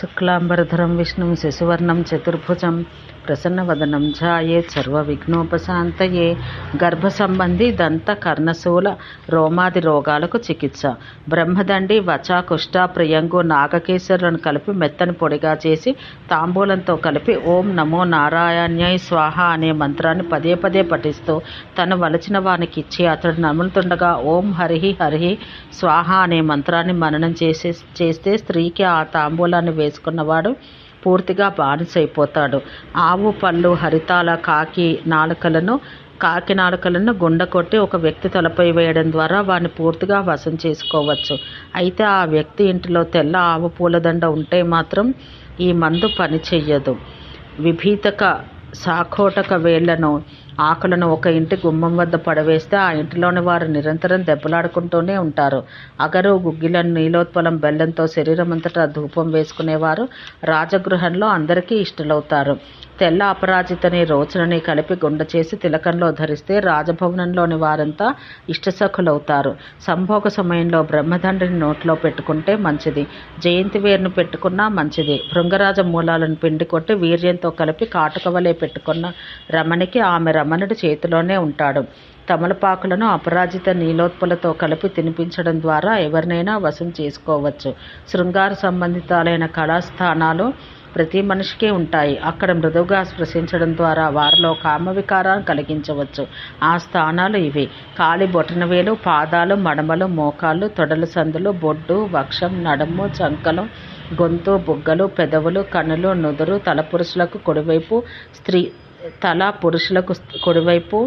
శుక్లాంబరధరం విష్ణుం శశివర్ణం చతుర్భుజం ప్రసన్నవదనం ఝాయేత్ సర్వవిఘ్నోపశాంతయే గర్భసంబంధి దంత కర్ణశూల రోమాది రోగాలకు చికిత్స. బ్రహ్మదండి వచ కుష్ట ప్రియంగు నాగకేశ్వరులను కలిపి మెత్తని పొడిగా చేసి తాంబూలంతో కలిపి ఓం నమో నారాయణ్యై స్వాహ అనే మంత్రాన్ని పదే పదే పఠిస్తూ తను వలచిన వానికి ఇచ్చి అతడు నములుతుండగా ఓం హరిహి హరిహి స్వాహ అనే మంత్రాన్ని మననం చేసే చేస్తే స్త్రీకి ఆ తాంబూలాన్ని వేసుకున్నవాడు పూర్తిగా బానిసైపోతాడు. ఆవు పళ్ళు హరితాల కాకి నాలుకలను కాకి నాలుకలను గుండ కొట్టి ఒక వ్యక్తి తలపై వేయడం ద్వారా వారిని పూర్తిగా వశం చేసుకోవచ్చు. అయితే ఆ వ్యక్తి ఇంటిలో తెల్ల ఆవు పూలదండ ఉంటే మాత్రం ఈ మందు పని చెయ్యదు విభీతక సాఖోటక వేళ్ళను ఆకులను ఒక ఇంటి గుమ్మం వద్ద పడవేస్తే ఆ ఇంటిలోని వారు నిరంతరం దెబ్బలాడుకుంటూనే ఉంటారు. అగరు గుగ్గిలను నీలోత్పలం బెల్లంతో శరీరం అంతటా ధూపం వేసుకునేవారు. రాజగృహంలో అందరికీ ఇష్టలవుతారు. తెల్ల అపరాజితని రోచనని కలిపి గుండ చేసి తిలకంలో ధరిస్తే రాజభవనంలోని వారంతా ఇష్టసఖులవుతారు. సంభోగ సమయంలో బ్రహ్మదండ్రిని నోట్లో పెట్టుకుంటే మంచిది. జయంతి వేరును పెట్టుకున్నా మంచిది. భృంగరాజ మూలాలను పిండి కొట్టి వీర్యంతో కలిపి కాటుకవలే పెట్టుకున్న రమణికి ఆమె రమణుడి చేతిలోనే ఉంటాడు. తమలపాకులను అపరాజిత నీలోత్పలతో కలిపి తినిపించడం ద్వారా ఎవరినైనా వశం చేసుకోవచ్చు. శృంగార సంబంధితాలైన కళాస్థానాలు ప్రతి మనిషికి ఉంటాయి. అక్కడ మృదువుగా స్పృశించడం ద్వారా వారిలో కామవికారాన్ని కలిగించవచ్చు. ఆ స్థానాలు ఇవి. కాలి బొటనవేలు పాదాలు మడమలు మోకాళ్ళు తొడల సందులు బొడ్డు వక్షం నడుము చంకలం గొంతు బుగ్గలు పెదవులు కనులు నుదురు తల పురుషులకు కుడివైపు స్త్రీ తల పురుషులకు కుడివైపు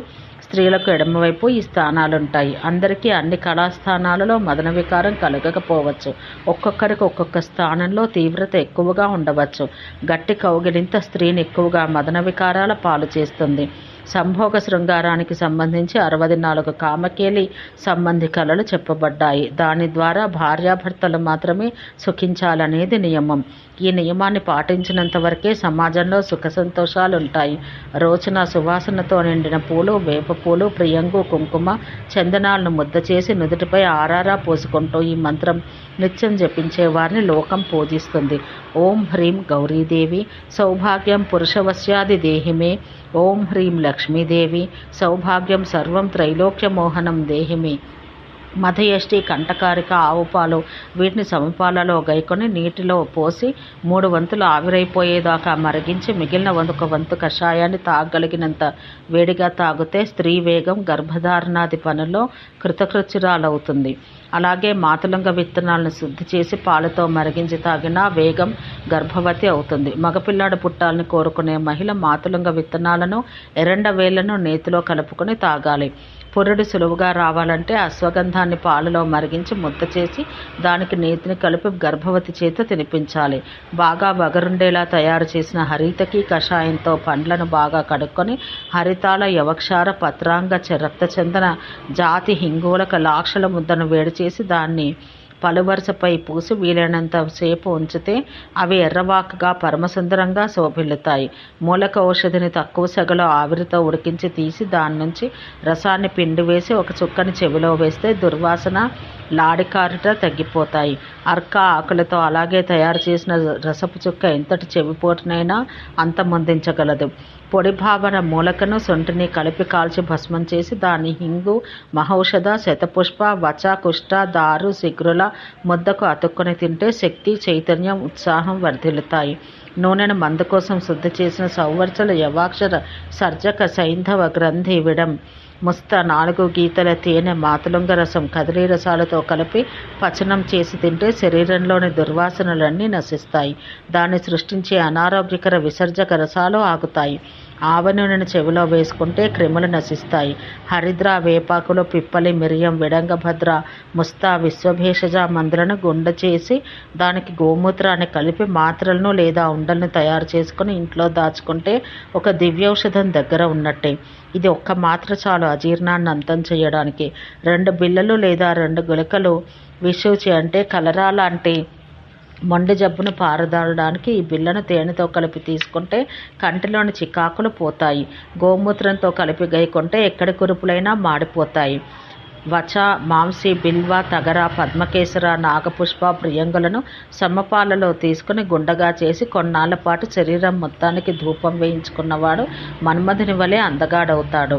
స్త్రీలకు ఎడమవైపు ఈ స్థానాలుంటాయి. అందరికీ అన్ని కళాస్థానాలలో మదన వికారం కలగకపోవచ్చు. ఒక్కొక్కరికి ఒక్కొక్క స్థానంలో తీవ్రత ఎక్కువగా ఉండవచ్చు. గట్టి కౌగిలింత స్త్రీని ఎక్కువగా మదన వికారాల పాలు చేస్తుంది. సంభోగ శృంగారానికి సంబంధించి అరవై నాలుగు కామకేలి సంబంధి కళలు చెప్పబడ్డాయి. దాని ద్వారా భార్యాభర్తలు మాత్రమే సుఖించాలనేది నియమం. ఈ నియమాన్ని పాటించినంత వరకే సమాజంలో సుఖ సంతోషాలు ఉంటాయి రోచన సువాసనతో నిండిన పూలు వేప పూలు ప్రియంగు కుంకుమ చందనాలను ముద్ద చేసి నుదుటిపై ఆరారా పోసుకుంటూ ఈ మంత్రం నిత్యం జపించే వారిని లోకం పూజిస్తుంది. ఓం హ్రీం గౌరీదేవి. సౌభాగ్యం పురుషవశ్యాది దేహిమే. ఓం హ్రీం లక్ష్మీదేవి. సౌభాగ్యం సర్వం త్రైలోక్యమోహనం దేహిమే. మధయష్టి కంటకారిక ఆవు పాలు వీటిని సమపాలలో గైకొని నీటిలో పోసి మూడు వంతులు ఆవిరైపోయేదాకా మరిగించి మిగిలిన ఒక వంతు కషాయాన్ని తాగలిగినంత వేడిగా తాగితే స్త్రీ వేగం గర్భధారణాది పనుల్లో కృతకృత్యురాలవుతుంది. అలాగే మాతులంగ విత్తనాలను శుద్ధి చేసి పాలతో మరిగించి తాగినా వేగం గర్భవతి అవుతుంది. మగపిల్లాడు పుట్టాలని కోరుకునే మహిళ మాతులంగ విత్తనాలను ఎరండ వేళ్ళను నేతిలో కలుపుకొని తాగాలి. పురుడు సులువుగా రావాలంటే అశ్వగంధాన్ని పాలలో మరిగించి ముద్ద చేసి దానికి నేతిని కలిపి గర్భవతి చేత తినిపించాలి. బాగా వగరుండేలా తయారు చేసిన హరితకి కషాయంతో పండ్లను బాగా కడుక్కొని హరితాల యవక్షార పత్రాంగ రక్తచందన జాతి హింగువులకు లాక్షల ముద్దను వేడి చేసి దాన్ని పలువరుసపై పూసి వీలైనంత సేపు ఉంచితే అవి ఎర్రవాకగా పరమసుందరంగా శోభిల్లుతాయి. మూలక ఔషధిని తక్కువ సెగలో ఆవిరితో ఉడికించి తీసి దాని నుంచి రసాన్ని పిండి వేసి ఒక చుక్కని చెవిలో వేస్తే దుర్వాసన లాడికారుట తగ్గిపోతాయి. అర్క ఆకులతో అలాగే తయారు చేసిన రసపు చుక్క ఎంతటి చెవిపోటునైనా అంతమొందించగలదు. పొడి భావన మూలకను సొంటిని కలిపి కాల్చి భస్మం చేసి దాని హింగు మహౌషధ శతపుష్ప వచ కుష్ట దారు శిగ్రుల ముద్దకు అతుక్కొని తింటే శక్తి చైతన్యం ఉత్సాహం వర్ధిల్లుతాయి. నూనెను మందు కోసం శుద్ధి చేసిన సౌవర్చల యవాక్షర సర్జక సైంధవ గ్రంథి విడం. ముస్త నాలుగు గీతల తేనె మాతులంగ రసం కదిలీ రసాలతో కలిపి పచనం చేసి తింటే శరీరంలోని దుర్వాసనలన్నీ నశిస్తాయి. దాన్ని సృష్టించే అనారోగ్యకర విసర్జక రసాలు ఆగుతాయి. ఆవనూనెను చెవిలో వేసుకుంటే క్రిములు నశిస్తాయి. హరిద్ర వేపాకులు పిప్పలి మిరియం విడంగభద్ర ముస్తా విశ్వభేషజ మందులను గుండ చేసి దానికి గోమూత్రాన్ని కలిపి మాత్రలను లేదా ఉండలను తయారు చేసుకుని ఇంట్లో దాచుకుంటే ఒక దివ్యౌషధం దగ్గర ఉన్నట్టే. ఇది ఒక్క మాత్ర చాలు అజీర్ణాన్ని అంతం చేయడానికి. రెండు బిళ్ళలు లేదా రెండు గులకలు విషూచి అంటే కలరా లాంటి మొండి జబ్బును పారదాడడానికి ఈ బిళ్ళను తేనెతో కలిపి తీసుకుంటే కంటిలోని చికాకులు పోతాయి. గోమూత్రంతో కలిపి గైకుంటే ఎక్కడి కురుపులైనా మాడిపోతాయి. వచ మాంసి బిల్వ తగర పద్మకేశర నాగపుష్ప ప్రియంగులను సమపాలలో తీసుకుని గుండగా చేసి కొన్నాళ్ళ పాటు శరీరం మొత్తానికి ధూపం వేయించుకున్నవాడు మన్మధుని వలె అందగాడవుతాడు.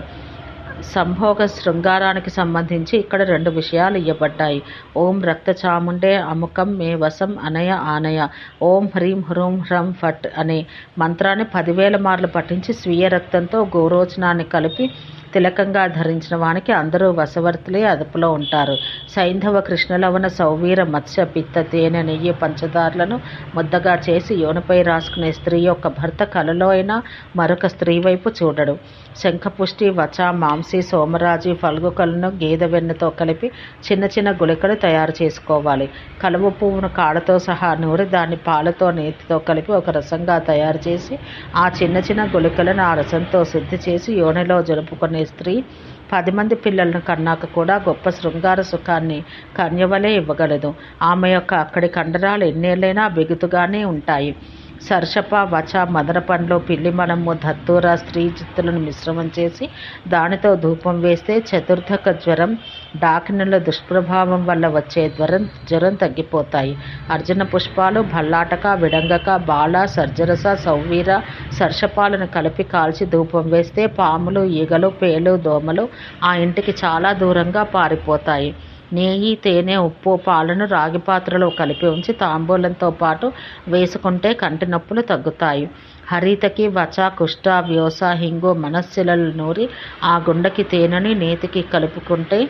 సంభోగ శృంగారానికి సంబంధించి ఇక్కడ రెండు విషయాలు ఇవ్వబడ్డాయి ఓం రక్త చాముండే అముకం మే వసం అనయ ఆనయ. ఓం హ్రీం హ్రూం హ్రం ఫట్ అనే మంత్రాన్ని పదివేల మార్లు పఠించి స్వీయ రక్తంతో గోరోచనాన్ని కలిపి తిలకంగా ధరించిన వానికి అందరూ వశవర్తులే అదుపులో ఉంటారు. సైంధవ కృష్ణలవన సౌవీర మత్స్య పిత్త తేనె నెయ్యి పంచదారులను ముద్దగా చేసి యోనిపై రాసుకునే స్త్రీ యొక్క భర్త కలలో అయినా మరొక స్త్రీ వైపు చూడడు. శంఖపుష్టి వచ మాంసి సోమరాజి ఫల్గుకలను గేదె వెన్నతో కలిపి చిన్న చిన్న గుళికలు తయారు చేసుకోవాలి. కలువ పువ్వును కాడతో సహా నూరి దాన్ని పాలతో నేతితో కలిపి ఒక రసంగా తయారు చేసి ఆ చిన్న చిన్న గుళికలను ఆ రసంతో శుద్ధి చేసి యోనిలో జరుపుకునే స్త్రీ పది మంది పిల్లలను కన్నాక కూడా గొప్ప శృంగార సుఖాన్ని కన్యవలే ఇవ్వగలదు. ఆమె యొక్క అక్కడి కండరాలు ఎన్నేళ్ళైనా బిగుతుగానే ఉంటాయి. సర్షప వచ మదన పండ్లు పిల్లి మనము దత్తూర స్త్రీ చిత్తులను మిశ్రమం చేసి దానితో ధూపం వేస్తే చతుర్థక జ్వరం డాకినుల దుష్ప్రభావం వల్ల వచ్చే జ్వరం జ్వరం తగ్గిపోతాయి. అర్జున పుష్పాలు భల్లాటక విడంగక బాల సర్జరస సౌవీర సర్షపాలను కలిపి కాల్చి ధూపం వేస్తే పాములు ఈగలు పేలు దోమలు ఆ ఇంటికి చాలా దూరంగా పారిపోతాయి. నెయ్యి తేనె ఉప్పు పాలను రాగి పాత్రలో కలిపి ఉంచి తాంబూలంతో పాటు వేసుకుంటే కంటి నొప్పులు తగ్గుతాయి. హరితకి వచ కుష్ట వ్యోస హింగు మనస్సులలు నూరి ఆ గుండెకి తేనెని నేతికి కలుపుకుంటే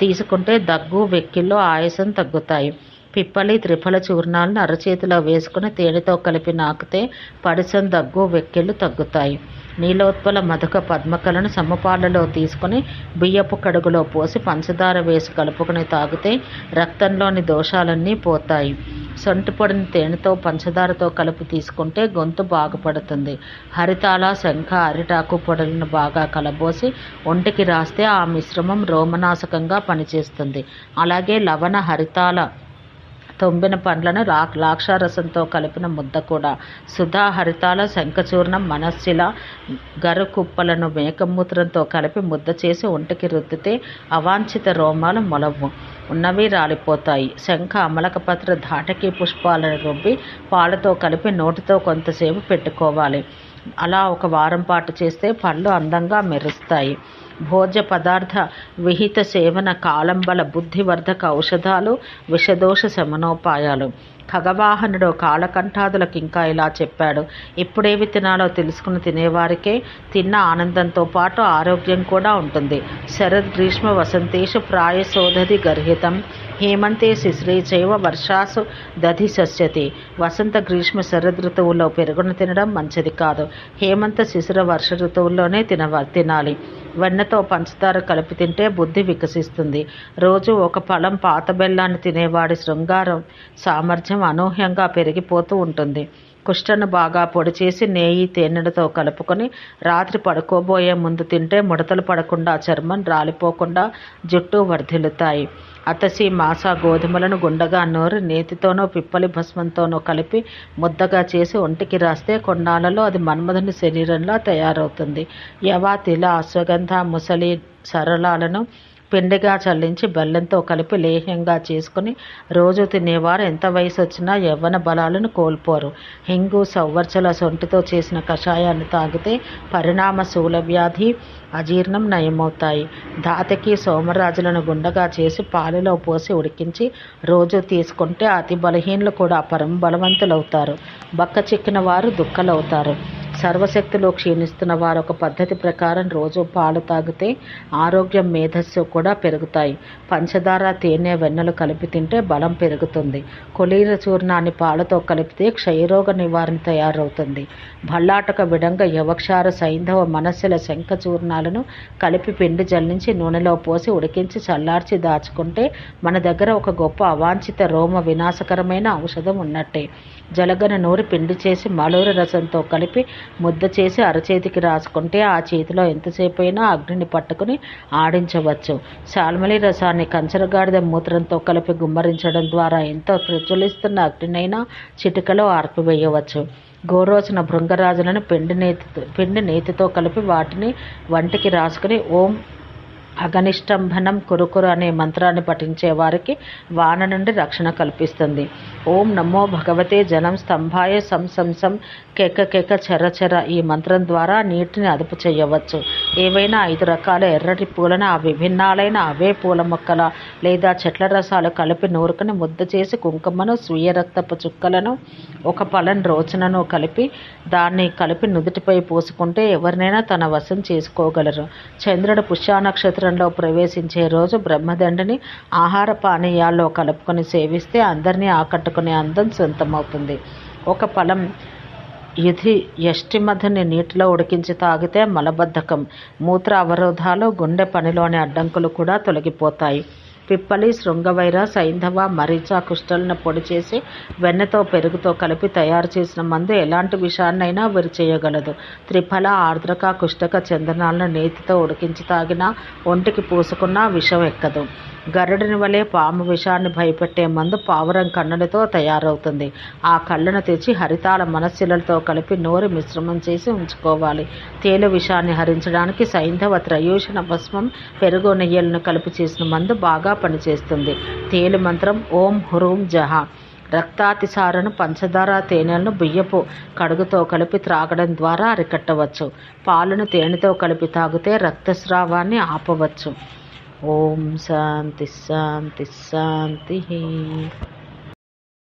తీసుకుంటే దగ్గు వెక్కిల్లో ఆయాసం తగ్గుతాయి. పిప్పలి త్రిఫల చూర్ణాలను అరచేతిలో వేసుకుని తేనెతో కలిపి నాకితే పడిసం దగ్గు వెక్కిళ్ళు తగ్గుతాయి. నీలోత్పల మధుక పద్మకలను సమపాలలో తీసుకుని బియ్యపు కడుగులో పోసి పంచదార వేసి కలుపుకుని తాగితే రక్తంలోని దోషాలన్నీ పోతాయి. సొంటి పొడిని తేనెతో పంచదారతో కలిపి తీసుకుంటే గొంతు బాగుపడుతుంది. హరితాల శంఖ అరిటాకు పొడులను బాగా కలబోసి ఒంటికి రాస్తే ఆ మిశ్రమం రోమనాశకంగా పనిచేస్తుంది. అలాగే లవణ హరితాల తొంబిన పండ్లను రా ద్రాక్షారసంతో కలిపిన ముద్ద కూడా. సుధా హరితాల శంఖచూర్ణం మనస్సిల గరుకుప్పలను మేకమూత్రంతో కలిపి ముద్ద చేసి ఒంటికి రుద్దితే అవాంఛిత రోమాలు మొలవు. ఉన్నవి రాలిపోతాయి. శంఖ అమలకపత్ర ధాటకి పుష్పాలను రుబ్బి పాలతో కలిపి నోటితో కొంతసేపు పెట్టుకోవాలి. అలా ఒక వారం పాటు చేస్తే పళ్ళు అందంగా మెరుస్తాయి. భోజ్య పదార్థ విహిత సేవన కాలంబల బుద్ధివర్ధక ఔషధాలు విషదోష శమనోపాయాలు. ఖగవాహనుడు కాలకంఠాదులకు ఇంకా ఇలా చెప్పాడు. ఇప్పుడేవి తినాలో తెలుసుకుని తినేవారికే తిన్న ఆనందంతో పాటు ఆరోగ్యం కూడా ఉంటుంది. శరద్ గ్రీష్మ వసంతేషు ప్రాయశోధది గర్హితం. హేమంతే శిశ్రీ చైవ వర్షాసు దధి సస్యతి వసంత గ్రీష్మ శరద్ ఋతువుల్లో పెరుగును తినడం మంచిది కాదు. హేమంత శిశిర వర్ష ఋతువుల్లోనే తినవ తినాలి. వెన్నతో పంచదార కలిపి తింటే బుద్ధి వికసిస్తుంది. రోజు ఒక ఫలం పాత బెల్లాన్ని తినేవాడి శృంగారం సామర్థ్యం అనూహ్యంగా పెరిగిపోతూ ఉంటుంది. కుష్టను బాగా పొడి చేసి నెయ్యి తేనెలతో కలుపుకొని రాత్రి పడుకోబోయే ముందు తింటే ముడతలు పడకుండా చర్మం రాలిపోకుండా జుట్టు వర్ధిల్లుతాయి. అతసి మాస గోధుమలను గుండగా నూరి నేతితోనో పిప్పలి భస్మంతోనో కలిపి ముద్దగా చేసి ఒంటికి రాస్తే కొన్నాళ్ళలో అది మన్మధుని శరీరంలో తయారవుతుంది. యవాతిలా తిల అశ్వగంధ ముసలి సరళాలను పిండిగా చల్లించి బెల్లంతో కలిపి లేహ్యంగా చేసుకుని రోజు తినేవారు. ఎంత వయసు వచ్చినా యవ్వన బలాలను కోల్పోరు. హింగు సవ్వర్చల సొంటితో చేసిన కషాయాన్ని తాగితే పరిణామ శూలవ్యాధి అజీర్ణం నయమవుతాయి. దాతకి సోమరాజులను గుండగా చేసి పాలలో పోసి ఉడికించి రోజు తీసుకుంటే అతి బలహీనులు కూడా పరం బలవంతులవుతారు. బక్క చిక్కిన వారు దుఃఖలవుతారు. సర్వశక్తులు క్షీణిస్తున్న వారు ఒక పద్ధతి ప్రకారం రోజు పాలు తాగితే ఆరోగ్యం మేధస్సు కూడా పెరుగుతాయి. పంచదార తేనె వెన్నెలు కలిపి తింటే బలం పెరుగుతుంది. కొలీర చూర్ణాన్ని పాలతో కలిపితే క్షయరోగ నివారణ తయారవుతుంది. భల్లాటక విడంగా యవక్షార సైంధవ మనస్సుల శంఖ చూర్ణాలను కలిపి పిండి జల్లించి నూనెలో పోసి ఉడికించి చల్లార్చి దాచుకుంటే మన దగ్గర ఒక గొప్ప అవాంఛిత రోమ వినాశకరమైన ఔషధం ఉన్నట్టే. జలగన నూరి పిండి చేసి మలూరి రసంతో కలిపి ముద్ద చేసి అరచేతికి రాసుకుంటే ఆ చేతిలో ఎంతసేపు అయినా అగ్నిని పట్టుకుని ఆడించవచ్చు. శాల్మలి రసాన్ని కంచరగాడిద మూత్రంతో కలిపి గుమ్మరించడం ద్వారా ఎంతో ప్రజ్వలిస్తున్న అగ్నినైనా చిటికలో ఆర్పివేయవచ్చు. గోరోచన భృంగరాజులను పిండి నేతితో పిండి నేతితో కలిపి వాటిని వంటికి రాసుకుని ఓం అగనిష్టంభనం కురుకురు అనే మంత్రాన్ని పఠించే వారికి వాన నుండి రక్షణ కల్పిస్తుంది. ఓం నమో భగవతే జనం స్తంభాయ సం సం సం కెక కెక చెర చెర ఈ మంత్రం ద్వారా నీటిని అదుపు చేయవచ్చు. ఏవైనా ఐదు రకాల ఎర్రటి పూలను ఆ విభిన్నాలైన అవే పూల మొక్కల లేదా చెట్ల రసాలు కలిపి నూరుకుని ముద్ద చేసి కుంకుమను స్వీయ రక్తపు చుక్కలను ఒక పలం రోచనను కలిపి దాన్ని కలిపి నుదుటిపై పూసుకుంటే ఎవరినైనా తన వశం చేసుకోగలరు. చంద్రుడు పుష్య నక్షత్రంలో ప్రవేశించే రోజు బ్రహ్మదండని ఆహార పానీయాల్లో కలుపుకొని సేవిస్తే అందరినీ ఆకట్టుకునే అందం సొంతమవుతుంది. ఒక ఫలం ఇది యష్టిమధుని నీటిలో ఉడికించి తాగితే మలబద్ధకం. మూత్ర అవరోధాలు గుండె పనిలోని అడ్డంకులు కూడా తొలగిపోతాయి. పిప్పలి శృంగవైర సైంధవ మరీచ కుష్టలను పొడి చేసి వెన్నతో పెరుగుతో కలిపి తయారు చేసిన మందు ఎలాంటి విషాన్నైనా విరి చేయగలదు. త్రిఫల ఆర్ద్రక కుష్టక చందనాలను నేతితో ఉడికించి తాగినా ఒంటికి పూసుకున్నా విషం ఎక్కదు. గరుడిని వలె పాము విషాన్ని భయపెట్టే మందు పావురం కన్నులతో తయారవుతుంది. ఆ కళ్ళను తెచ్చి హరితాల మనస్సులతో కలిపి నోరు మిశ్రమం చేసి ఉంచుకోవాలి. తేలు విషాన్ని హరించడానికి సైంధవ త్రయూషణ భస్మం పెరుగు నెయ్యలను కలిపి చేసిన మందు బాగా పనిచేస్తుంది. తేలు మంత్రం ఓం హురూం జహా. రక్తాతిసారను పంచదార తేనెలను బియ్యపు కడుగుతో కలిపి త్రాగడం ద్వారా అరికట్టవచ్చు. పాలను తేనెతో కలిపి తాగితే రక్తస్రావాన్ని ఆపవచ్చు. ఓం శాంతి శాంతి శాంతి.